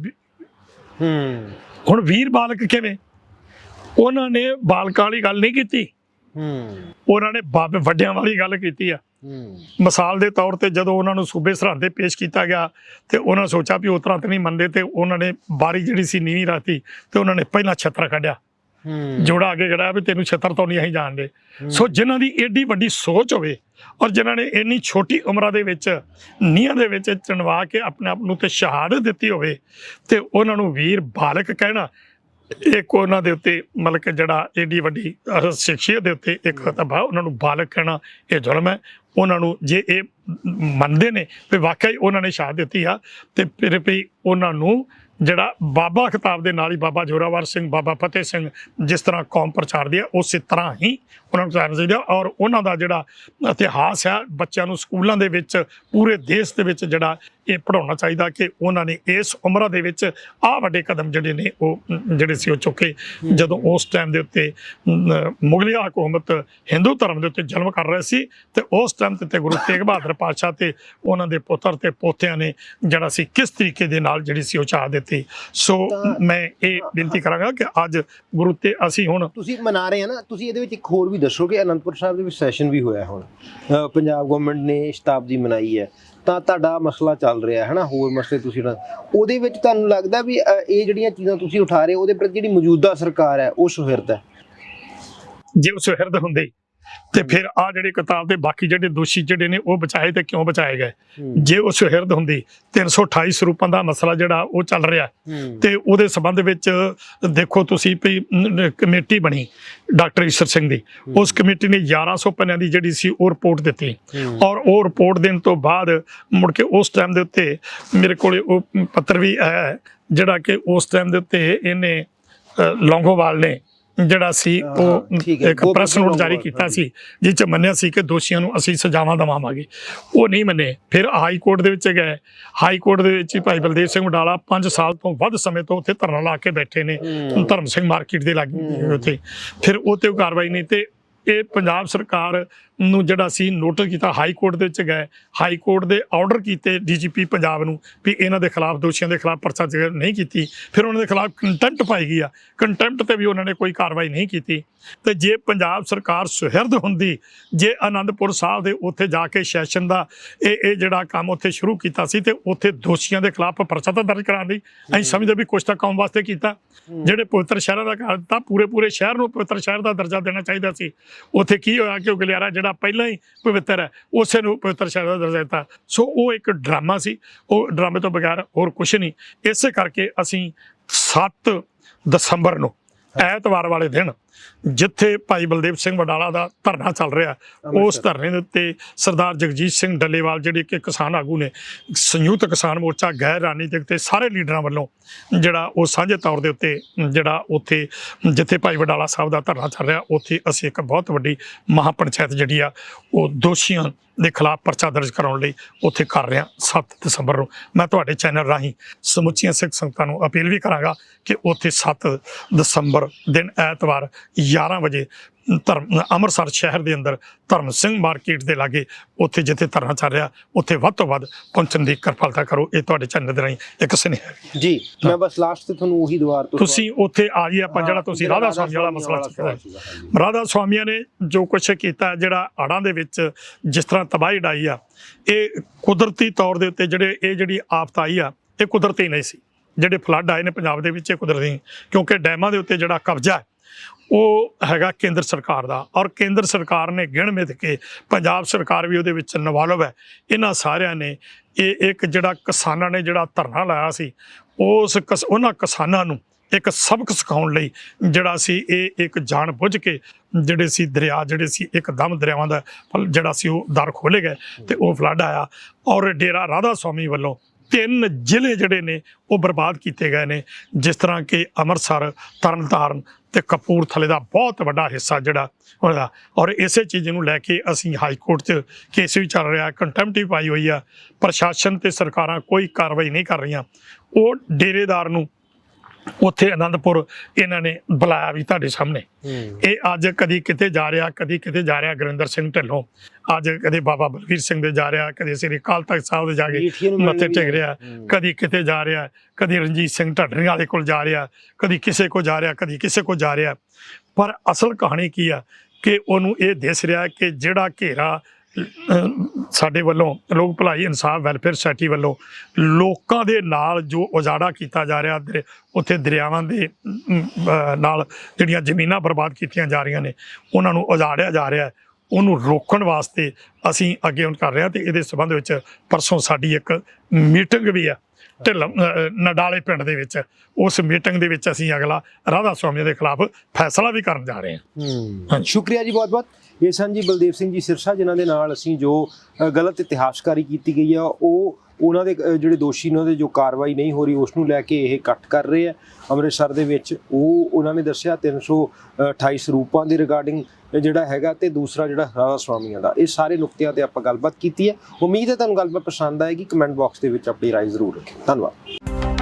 ਹੂੰ। ਹੁਣ ਵੀਰ ਬਾਲਕ ਕਿਵੇਂ? ਉਹਨਾਂ ਨੇ ਬਾਲਕਾਂ ਵਾਲੀ ਗੱਲ ਨਹੀਂ ਕੀਤੀ। ਹੂੰ। ਉਹਨਾਂ ਨੇ ਬਾਬੇ ਵੱਡਿਆਂ ਵਾਲੀ ਗੱਲ ਕੀਤੀ ਆ। ਮਿਸਾਲ ਦੇ ਤੌਰ ਤੇ ਜਦੋਂ ਉਹਨਾਂ ਨੂੰ ਸੂਬੇ ਸਰਹੰਦ ਤੇ ਪੇਸ਼ ਕੀਤਾ ਗਿਆ ਤੇ ਉਹਨਾਂ ਸੋਚਿਆ ਵੀ ਉਤਰਾ ਤੇ ਨਹੀਂ ਮੰਨਦੇ ਤੇ ਉਹਨਾਂ ਨੇ ਬਾਰੀ ਜਿਹੜੀ ਸੀ ਨੀਵੀਂ ਰਾਤੀ ਤੇ ਉਹਨਾਂ ਨੇ ਪਹਿਲਾਂ ਛੱਤਰ ਕੱਢਿਆ। ਜੋੜਾ ਅੱਗੇ ਖੜਾ ਵੀ ਤੈਨੂੰ ਛੱਤਰ ਤੋਂ ਨਹੀਂ ਅਸੀਂ ਜਾਣਦੇ। ਸੋ ਜਿਨ੍ਹਾਂ ਦੀ ਏਡੀ ਵੱਡੀ ਸੋਚ ਹੋਵੇ ਔਰ ਜਿਨ੍ਹਾਂ ਨੇ ਇੰਨੀ ਛੋਟੀ ਉਮਰਾਂ ਦੇ ਵਿੱਚ ਨੀਹਾਂ ਦੇ ਵਿੱਚ ਚਣਵਾ ਕੇ ਆਪਣੇ ਆਪ ਨੂੰ ਤੇ ਸ਼ਹਾਦਤ ਦਿੱਤੀ ਹੋਵੇ ਤੇ ਉਹਨਾਂ ਨੂੰ ਵੀਰ ਬਾਲਕ ਕਹਿਣਾ ਇੱਕ ਉਹਨਾਂ ਦੇ ਉੱਤੇ ਮਤਲਬ ਕਿ ਜਿਹੜਾ ਏਡੀ ਵੱਡੀ ਸ਼ਖਸੀਅਤ ਦੇ ਉੱਤੇ ਇੱਕ ਤਬਾ ਉਹਨਾਂ ਨੂੰ ਬਾਲਕ ਕਹਿਣਾ ਇਹ ਜ਼ੁਲਮ ਹੈ। ਉਹਨਾਂ ਨੂੰ ਜੇ ਇਹ ਮੰਨਦੇ ਨੇ ਵੀ ਵਾਕਈ ਉਹਨਾਂ ਨੇ ਸ਼ਹਾਦਤ ਦਿੱਤੀ ਆ, ਤੇ ਫਿਰ ਵੀ ਉਹਨਾਂ ਨੂੰ ਜਿਹੜਾ ਬਾਬਾ ਖਿਤਾਬ ਦੇ ਨਾਲ ਹੀ ਬਾਬਾ ਜੋਰਾਵਰ ਸਿੰਘ ਬਾਬਾ ਫਤਿਹ ਸਿੰਘ ਜਿਸ ਤਰ੍ਹਾਂ ਕੌਮ ਪ੍ਰਚਾਰਦੀ ਆ ਉਸੇ ਤਰ੍ਹਾਂ ਹੀ ਉਹਨਾਂ ਨੂੰ ਚਾਹਣਾ ਚਾਹੀਦਾ ਔਰ ਉਹਨਾਂ ਦਾ ਜਿਹੜਾ ਇਤਿਹਾਸ ਹੈ ਬੱਚਿਆਂ ਨੂੰ ਸਕੂਲਾਂ ਦੇ ਵਿੱਚ ਪੂਰੇ ਦੇਸ਼ ਦੇ ਵਿੱਚ ਜਿਹੜਾ ਇਹ ਪੜਾਉਣਾ ਚਾਹੀਦਾ ਕਿ ਉਹਨਾਂ ਨੇ ਇਸ ਉਮਰਾਂ ਦੇ ਵਿੱਚ ਆਹ ਵੱਡੇ ਕਦਮ ਜਿਹੜੇ ਨੇ ਉਹ ਜਿਹੜੇ ਸੀ ਉਹ ਚੁੱਕੇ। ਜਦੋਂ ਉਸ ਟਾਈਮ ਦੇ ਉੱਤੇ ਅਮ, ਮੁਗਲਿਆ ਹਕੂਮਤ ਹਿੰਦੂ ਧਰਮ ਦੇ ਉੱਤੇ ਜ਼ੁਲਮ ਕਰ ਰਹੇ ਸੀ ਤੇ ਉਸ ਟਾਈਮ ਤੇ ਤੇ ਗੁਰੂ ਤੇਗ ਬਹਾਦਰ ਪਾਤਸ਼ਾਹ ਤੇ ਉਹਨਾਂ ਦੇ ਪੁੱਤਰ ਤੇ ਪੋਤਿਆਂ ਨੇ ਜਿਹੜਾ ਸੀ ਕਿਸ ਤਰੀਕੇ ਦੇ ਨਾਲ ਜਿਹੜੀ ਸੀ ਉਹ ਚਾਹ ਦਿੱਤੀ। ਸੋ ਮੈਂ ਇਹ ਬੇਨਤੀ ਕਰਾਂਗਾ ਕਿ ਅੱਜ ਗੁਰੂ ਤੇ ਅਸੀਂ ਹੁਣ ਤੁਸੀਂ ਮਨਾ ਰਹੇ ਆ ਨਾ ਤੁਸੀਂ ਇਹਦੇ ਵਿੱਚ ਇੱਕ ਹੋਰ ਵੀ ਦੱਸੋ ਕਿ ਅਨੰਦਪੁਰ ਸਾਹਿਬ ਦੇ ਵਿੱਚ ਸੈਸ਼ਨ ਵੀ ਹੋਇਆ ਹੁਣ। ਪੰਜਾਬ ਗਵਰਨਮੈਂਟ ਨੇ ਸ਼ਤਾਬਦੀ ਮਨਾਈ ਹੈ। ਤਾਂ ਤੁਹਾਡਾ ਮਸਲਾ ਚੱਲ ਰਿਹਾ ਹੈ ਨਾ ਹੋਰ ਮਸਲੇ ਤੁਸੀਂ ਉਹਦੇ ਵਿੱਚ ਤੁਹਾਨੂੰ ਲੱਗਦਾ ਵੀ ਇਹ ਜਿਹੜੀਆਂ ਚੀਜ਼ਾਂ ਤੁਸੀਂ ਉਠਾ ਰਹੇ ਉਹਦੇ ਪ੍ਰਤੀ ਜਿਹੜੀ ਮੌਜੂਦਾ ਸਰਕਾਰ ਹੈ ਉਹ ਸੁਹਿਰਦ ਹੈ? ਜੇ ਉਹ ਸੁਹਿਰਦ ਹੁੰਦੇ ਤੇ ਫਿਰ ਆ ਜਿਹੜੀ ਕਿਤਾਬ ਦੇ ਬਾਕੀ ਜਿਹੜੇ ਦੋਸ਼ੀ ਜਿਹੜੇ ਨੇ ਉਹ ਬਚਾਏ ਤੇ ਕਿਉਂ ਬਚਾਏ ਗਏ? ਜੇ ਉਹ ਸੁਹਿਰਦ ਹੁੰਦੀ 328 ਸਰੂਪਾਂ ਦਾ ਮਸਲਾ ਜਿਹੜਾ ਉਹ ਚੱਲ ਰਿਹਾ। ਤੇ ਉਹਦੇ ਸਬੰਧ ਵਿੱਚ ਦੇਖੋ ਤੁਸੀਂ ਵੀ ਕਮੇਟੀ ਬਣੀ ਡਾਕਟਰ ਈਸ਼ਰ ਸਿੰਘ ਦੀ। ਉਸ ਕਮੇਟੀ ਨੇ 1100 ਪੰਨਿਆਂ ਦੀ ਜਿਹੜੀ ਸੀ ਉਹ ਰਿਪੋਰਟ ਦਿੱਤੀ। ਔਰ ਉਹ ਰਿਪੋਰਟ ਦੇਣ ਤੋਂ ਬਾਅਦ ਮੁੜ ਕੇ ਉਸ ਟਾਈਮ ਦੇ ਉੱਤੇ ਮੇਰੇ ਕੋਲੇ ਉਹ ਪੱਤਰ ਵੀ ਆਇਆ ਜਿਹੜਾ ਕਿ ਉਸ ਟਾਈਮ ਦੇ ਉੱਤੇ ਇਹਨੇ ਲੌਂਗੋਵਾਲ ਨੇ ਜਿਹੜਾ ਸੀ ਉਹ ਇੱਕ ਪ੍ਰੈਸ ਨੋਟ ਜਾਰੀ ਕੀਤਾ ਸੀ ਜਿਸ ਚ ਮੰਨਿਆ ਸੀ ਕਿ ਦੋਸ਼ੀਆਂ ਨੂੰ ਅਸੀਂ ਸਜ਼ਾਵਾਂ ਦਵਾਵਾਂਗੇ ਉਹ ਨਹੀਂ ਮੰਨੇ। ਫਿਰ ਹਾਈ ਕੋਰਟ ਦੇ ਵਿੱਚ ਗਏ। ਹਾਈ ਕੋਰਟ ਦੇ ਵਿੱਚ ਹੀ ਭਾਈ ਬਲਦੇਵ ਸਿੰਘ ਵਡਾਲਾ 5 ਸਾਲ ਤੋਂ ਵੱਧ ਸਮੇਂ ਤੋਂ ਉੱਥੇ ਧਰਨਾ ਲਾ ਕੇ ਬੈਠੇ ਨੇ। ਧਰਮ ਸਿੰਘ ਮਾਰਕੀਟ ਦੇ ਲਾਗੇ। ਉੱਥੇ। ਫਿਰ ਉਹ ਤੇ ਉਹ ਕਾਰਵਾਈ ਨਹੀਂ ਤੇ ਇਹ ਪੰਜਾਬ ਸਰਕਾਰ ਨੂੰ ਜਿਹੜਾ ਸੀ ਨੋਟਿਸ ਕੀਤਾ ਹਾਈ ਕੋਰਟ ਦੇ ਵਿੱਚ ਗਏ। ਹਾਈ ਕੋਰਟ ਦੇ ਆਰਡਰ ਕੀਤੇ ਡੀਜੀਪੀ ਪੰਜਾਬ ਨੂੰ ਵੀ ਇਹਨਾਂ ਦੇ ਖਿਲਾਫ ਦੋਸ਼ੀਆਂ ਦੇ ਖਿਲਾਫ ਪਰਚਾ ਦਰਜ ਨਹੀਂ ਕੀਤੀ ਫਿਰ ਉਹਨਾਂ ਦੇ ਖਿਲਾਫ ਕੰਟੈਂਪਟ ਪਾਈ ਗਈ ਆ। ਕੰਟੈਂਪਟ ਤੇ ਵੀ ਉਹਨਾਂ ਨੇ ਕੋਈ ਕਾਰਵਾਈ ਨਹੀਂ ਕੀਤੀ। ਤੇ ਜੇ ਪੰਜਾਬ ਸਰਕਾਰ ਸੁਹਿਰਦ ਹੁੰਦੀ ਜੇ ਆਨੰਦਪੁਰ ਸਾਹਿਬ ਦੇ ਉੱਥੇ ਜਾ ਕੇ ਸੈਸ਼ਨ ਦਾ ਇਹ ਇਹ ਜਿਹੜਾ ਕੰਮ ਉੱਥੇ ਸ਼ੁਰੂ ਕੀਤਾ ਸੀ ਤੇ ਉੱਥੇ ਦੋਸ਼ੀਆਂ ਦੇ ਖਿਲਾਫ ਪਰਚਾ ਤਾਂ ਦਰਜ ਕਰਾਉਂਦੀ ਅਸੀਂ ਸਮਝਦੇ ਵੀ ਕੁਛ ਤਾਂ ਕੌਮ ਵਾਸਤੇ ਕੀਤਾ। ਜਿਹੜੇ ਪਵਿੱਤਰ ਸ਼ਹਿਰਾਂ ਦਾ ਕਰ ਦਿੱਤਾ ਪੂਰੇ ਪੂਰੇ ਸ਼ਹਿਰ ਨੂੰ ਪਵਿੱਤਰ ਸ਼ਹਿਰ ਦਾ ਦਰਜਾ ਦੇਣਾ ਚਾਹੀਦਾ ਸੀ। ਉੱਥੇ ਕੀ ਹੋਇਆ ਕਿ ਉਹ ਗਲਿਆਰਾ ਜਿਹੜਾ ਪਹਿਲਾਂ ਹੀ ਪਵਿੱਤਰ ਹੈ, ਉਸੇ ਨੂੰ ਪਵਿੱਤਰ ਸ਼ਹਿਰ ਦਾ ਦਰਜਾ ਦਿੱਤਾ। ਸੋ ਉਹ ਇੱਕ ਡਰਾਮਾ ਸੀ, ਉਹ ਡਰਾਮੇ ਤੋਂ ਬਗੈਰ ਹੋਰ ਕੁਝ ਨਹੀਂ। ਇਸੇ ਕਰਕੇ ਅਸੀਂ 7 ਦਸੰਬਰ ਨੂੰ ਐਤਵਾਰ ਵਾਲੇ ਦਿਨ ਜਿੱਥੇ ਭਾਈ ਬਲਦੇਵ ਸਿੰਘ ਵਡਾਲਾ ਦਾ ਧਰਨਾ ਚੱਲ ਰਿਹਾ ਉਸ ਧਰਨੇ ਦੇ ਉੱਤੇ ਸਰਦਾਰ ਜਗਜੀਤ ਸਿੰਘ ਡੱਲੇਵਾਲ ਜਿਹੜੇ ਕਿ ਕਿਸਾਨ ਆਗੂ ਨੇ ਸੰਯੁਕਤ ਕਿਸਾਨ ਮੋਰਚਾ ਗੈਰ ਰਾਜਨੀਤਿਕ ਤੇ ਸਾਰੇ ਲੀਡਰਾਂ ਵੱਲੋਂ ਜਿਹੜਾ ਉਹ ਸਾਂਝੇ ਤੌਰ ਦੇ ਉੱਤੇ ਜਿਹੜਾ ਉੱਥੇ ਜਿੱਥੇ ਭਾਈ ਵਡਾਲਾ ਸਾਹਿਬ ਦਾ ਧਰਨਾ ਚੱਲ ਰਿਹਾ ਉੱਥੇ ਅਸੀਂ ਇੱਕ ਬਹੁਤ ਵੱਡੀ ਮਹਾਪੰਚਾਇਤ ਜਿਹੜੀ ਆ ਉਹ ਦੋਸ਼ੀਆਂ ਦੇ ਖਿਲਾਫ ਪਰਚਾ ਦਰਜ ਕਰਾਉਣ ਲਈ ਉੱਥੇ ਕਰ ਰਿਹਾ 7 ਦਸੰਬਰ ਨੂੰ। ਮੈਂ ਤੁਹਾਡੇ ਚੈਨਲ ਰਾਹੀਂ ਸਮੁੱਚੀਆਂ ਸਿੱਖ ਸੰਗਤਾਂ ਨੂੰ ਅਪੀਲ ਵੀ ਕਰਾਂਗਾ ਕਿ ਉੱਥੇ 7 ਦਸੰਬਰ ਦਿਨ ਐਤਵਾਰ 11 ਵਜੇ ਧਰਮ ਅੰਮ੍ਰਿਤਸਰ ਸ਼ਹਿਰ ਦੇ ਅੰਦਰ ਧਰਮ ਸਿੰਘ ਮਾਰਕੀਟ ਦੇ ਲਾਗੇ ਉੱਥੇ ਜਿੱਥੇ ਧਰਨਾ ਚੱਲ ਰਿਹਾ ਉੱਥੇ ਵੱਧ ਤੋਂ ਵੱਧ ਪਹੁੰਚਣ ਦੀ ਕਿਰਪਾਲਤਾ ਕਰੋ ਇਹ ਤੁਹਾਡੇ ਚੈਨਲ ਦੇ ਰਾਹੀਂ ਇੱਕ ਸੁਨੇਹਾ ਹੈ। ਜੀ ਮੈਂ ਬਸ ਲਾਸਟ ਤੇ ਤੁਹਾਨੂੰ ਉਹੀ ਦੁਆਰ ਤੋਂ ਤੁਸੀਂ ਉੱਥੇ ਆ ਜੀ ਆਪਾਂ ਜਿਹੜਾ ਤੁਸੀਂ ਰਾਧਾ ਸਵਾਮੀ ਵਾਲਾ ਮਸਲਾ ਚੁੱਕਿਆ। ਰਾਧਾ ਸਵਾਮੀਆਂ ਨੇ ਜੋ ਕੁਛ ਕੀਤਾ ਜਿਹੜਾ ਹੜ੍ਹਾਂ ਦੇ ਵਿੱਚ ਜਿਸ ਤਰ੍ਹਾਂ ਤਬਾਹੀ ਡਾਈ ਆ ਇਹ ਕੁਦਰਤੀ ਤੌਰ ਦੇ ਉੱਤੇ ਜਿਹੜੇ ਇਹ ਜਿਹੜੀ ਆਫਤ ਆਈ ਆ ਇਹ ਕੁਦਰਤੀ ਨਹੀਂ ਸੀ ਜਿਹੜੇ ਫਲੱਡ ਆਏ ਨੇ ਪੰਜਾਬ ਦੇ ਵਿੱਚ ਇਹ ਕੁਦਰਤੀ, ਕਿਉਂਕਿ ਡੈਮਾਂ ਦੇ ਉੱਤੇ ਜਿਹੜਾ ਕਬਜ਼ਾ ਹੈ, ਉਹ ਹੈਗਾ ਕੇਂਦਰ ਸਰਕਾਰ ਦਾ ਔਰ ਕੇਂਦਰ ਸਰਕਾਰ ਨੇ ਗਿਣ ਮਿਥ ਕੇ ਪੰਜਾਬ ਸਰਕਾਰ ਵੀ ਉਹਦੇ ਵਿੱਚ ਨਵਾਲਵ ਹੈ। ਇਹਨਾਂ ਸਾਰਿਆਂ ਨੇ ਇਹ ਇੱਕ ਜਿਹੜਾ ਕਿਸਾਨਾਂ ਨੇ ਜਿਹੜਾ ਧਰਨਾ ਲਾਇਆ ਸੀ, ਉਸ ਕਿਸ- ਉਹਨਾਂ ਕਿਸਾਨਾਂ ਨੂੰ ਇੱਕ ਸਬਕ ਸਿਖਾਉਣ ਲਈ ਜਿਹੜਾ ਸੀ ਇਹ ਇੱਕ ਜਾਣ ਬੁੱਝ ਕੇ ਜਿਹੜੇ ਸੀ ਦਰਿਆ, ਜਿਹੜੇ ਸੀ ਇੱਕ ਦਮ ਦਰਿਆਵਾਂ ਦਾ ਜਿਹੜਾ ਸੀ ਉਹ ਦਰ ਖੋਲੇ ਗਏ ਤੇ ਉਹ ਫਲੱਡ ਆਇਆ ਔਰ ਡੇਰਾ ਰਾਧਾ ਸਵਾਮੀ ਵੱਲੋਂ ਤਿੰਨ ਜ਼ਿਲ੍ਹੇ ਜਿਹੜੇ ਨੇ ਉਹ ਬਰਬਾਦ ਕੀਤੇ ਗਏ ਨੇ। ਜਿਸ ਤਰ੍ਹਾਂ ਕਿ ਅੰਮ੍ਰਿਤਸਰ, ਤਰਨਤਾਰਨ ਤੇ ਕਪੂਰਥਲੇ ਦਾ ਬਹੁਤ ਵੱਡਾ ਹਿੱਸਾ ਜਿਹੜਾ ਉਹਦਾ। ਔਰ ਇਸੇ ਚੀਜ਼ ਨੂੰ ਲੈ ਕੇ ਅਸੀਂ ਹਾਈ ਕੋਰਟ 'ਚ ਕੇਸ ਵੀ ਚੱਲ ਰਿਹਾ ਕੰਟੈਂਪਟਿਵ ਪਾਈ ਹੋਈ ਆ। ਪ੍ਰਸ਼ਾਸਨ ਤੇ ਸਰਕਾਰਾਂ ਕੋਈ ਕਾਰਵਾਈ ਨਹੀਂ ਕਰ ਰਹੀਆਂ। ਉਹ ਡੇਰੇਦਾਰ ਨੂੰ ਉੱਥੇ ਆਨੰਦਪੁਰ ਇਹਨਾਂ ਨੇ ਬੁਲਾਇਆ ਵੀ ਤੁਹਾਡੇ ਸਾਹਮਣੇ। ਇਹ ਅੱਜ ਕਦੀ ਕਿਤੇ ਜਾ ਰਿਹਾ ਕਦੀ ਕਿਤੇ ਜਾ ਰਿਹਾ ਗੁਰਿੰਦਰ ਸਿੰਘ ਢਿੱਲੋਂ। ਅੱਜ ਕਦੇ ਬਾਬਾ ਬਲਵੀਰ ਸਿੰਘ ਦੇ ਜਾ ਰਿਹਾ ਕਦੇ ਸ੍ਰੀ ਅਕਾਲ ਤਖਤ ਸਾਹਿਬ ਦੇ ਜਾ ਕੇ ਮੱਥੇ ਟੇਕ ਰਿਹਾ। ਕਦੀ ਕਿਤੇ ਜਾ ਰਿਹਾ ਕਦੀ ਰਣਜੀਤ ਸਿੰਘ ਢੱਡਰੀ ਵਾਲੇ ਕੋਲ ਜਾ ਰਿਹਾ ਕਦੀ ਕਿਸੇ ਕੋ ਜਾ ਰਿਹਾ ਕਦੀ ਕਿਸੇ ਕੋ ਜਾ ਰਿਹਾ। ਪਰ ਅਸਲ ਕਹਾਣੀ ਕੀ ਆ ਕਿ ਉਹਨੂੰ ਇਹ ਦਿਸ ਰਿਹਾ ਕਿ ਜਿਹੜਾ ਘੇਰਾ ਸਾਡੇ ਵੱਲੋਂ ਲੋਕ ਭਲਾਈ ਇਨਸਾਫ ਵੈਲਫੇਅਰ ਸੋਸਾਇਟੀ ਵੱਲੋਂ ਲੋਕਾਂ ਦੇ ਨਾਲ ਜੋ ਉਜਾੜਾ ਕੀਤਾ ਜਾ ਰਿਹਾ ਦਰ- ਉੱਥੇ ਦਰਿਆਵਾਂ ਦੇ ਨਾਲ ਜਿਹੜੀਆਂ ਜ਼ਮੀਨਾਂ ਬਰਬਾਦ ਕੀਤੀਆਂ ਜਾ ਰਹੀਆਂ ਨੇ, ਉਹਨਾਂ ਨੂੰ ਉਜਾੜਿਆ ਜਾ ਰਿਹਾ ਉਹਨੂੰ ਰੋਕਣ ਵਾਸਤੇ ਅਸੀਂ ਅੱਗੇ ਹੁਣ ਕਰ ਰਹੇ ਹਾਂ ਤੇ ਇਹਦੇ ਸਬੰਧ ਵਿੱਚ ਪਰਸੋਂ ਸਾਡੀ ਇੱਕ ਮੀਟਿੰਗ ਵੀ ਆ ਢਿੱਲ ਨਡਾਲੇ ਪਿੰਡ ਦੇ ਵਿੱਚ। ਉਸ ਮੀਟਿੰਗ ਦੇ ਵਿੱਚ ਅਸੀਂ ਅਗਲਾ ਰਾਧਾ ਸਵਾਮੀ ਦੇ ਖਿਲਾਫ ਫੈਸਲਾ ਵੀ ਕਰਨ ਜਾ ਰਹੇ ਹਾਂ। ਸ਼ੁਕਰੀਆ ਜੀ ਬਹੁਤ ਬਹੁਤ ਇਹ ਸਨ ਜੀ ਬਲਦੇਵ ਸਿੰਘ ਜੀ ਸਿਰਸਾ ਜਿਨ੍ਹਾਂ ਦੇ ਨਾਲ ਅਸੀਂ ਜੋ ਗਲਤ ਇਤਿਹਾਸਕਾਰੀ ਕੀਤੀ ਗਈ ਆ ਉਹ ਉਹਨਾਂ ਦੇ ਜਿਹੜੇ ਦੋਸ਼ੀ ਨੇ ਉਹਦੇ ਜੋ ਕਾਰਵਾਈ ਨਹੀਂ ਹੋ ਰਹੀ, ਉਸ ਨੂੰ ਲੈ ਕੇ ਇਹ ਇਕੱਠ ਕਰ ਰਹੇ ਆ। ਅੰਮ੍ਰਿਤਸਰ ਦੇ ਵਿੱਚ ਉਹ, ਉਹਨਾਂ ਨੇ ਦੱਸਿਆ 328 ਸਰੂਪਾਂ ਦੇ ਰਿਗਾਰਡਿੰਗ ਜਿਹੜਾ ਹੈਗਾ ਤੇ ਦੂਸਰਾ ਜਿਹੜਾ ਰਾਧਾ ਸਵਾਮੀਆਂ ਦਾ। ਇਹ ਸਾਰੇ ਨੁਕਤਿਆਂ ਤੇ ਆਪਾਂ ਗੱਲਬਾਤ ਕੀਤੀ ਹੈ। ਉਮੀਦ ਹੈ ਤੁਹਾਨੂੰ ਗੱਲਬਾਤ ਪਸੰਦ ਆਏਗੀ। ਕਮੈਂਟ ਬਾਕਸ ਦੇ ਵਿੱਚ ਆਪਣੀ ਰਾਏ ਜ਼ਰੂਰ ਰੱਖਿਓ। ਧੰਨਵਾਦ।